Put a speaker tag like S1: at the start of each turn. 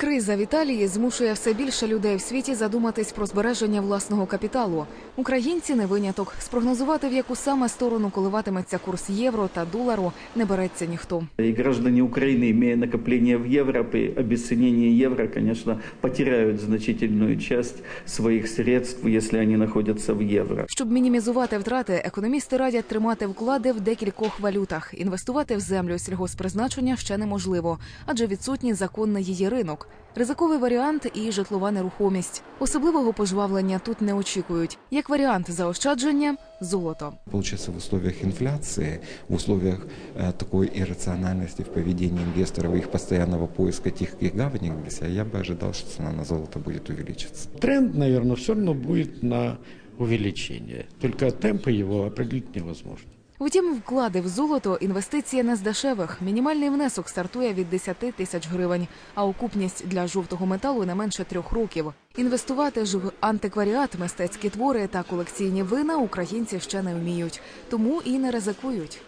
S1: Криза в Італії змушує все більше людей в світі задуматись про збереження власного капіталу. Українці не виняток. Спрогнозувати, в яку саме сторону коливатиметься курс євро та долару, не береться ніхто.
S2: И граждане Украины, имея накопление в евро, при обесценении евро, конечно, потеряют значительную часть своих средств, если они находятся в евро.
S1: Щоб мінімізувати втрати, економісти радять тримати вклади в декількох валютах. Інвестувати в землю сільгоспризначення ще неможливо, адже відсутній законний її ринок. Ризиковий варіант і житлова нерухомість. Особливого пожвавлення тут не очікують. Як варіант заощадження золото.
S3: Получается, в условиях инфляции, в условиях э, такой иррациональности в поведении инвесторов и их постоянного поиска тихих гаваней для себя, я бы ожидал, что цена на золото будет увеличиваться.
S4: Тренд, наверное, все равно будет на увеличение. Только темпы его определить невозможно.
S1: Втім, вклади в золото інвестиція не з дешевих. Мінімальний внесок стартує від 10 тисяч гривень, а окупність для жовтого металу не менше трьох років. Інвестувати ж в антикваріат, мистецькі твори та колекційні вина українці ще не вміють, тому і не ризикують.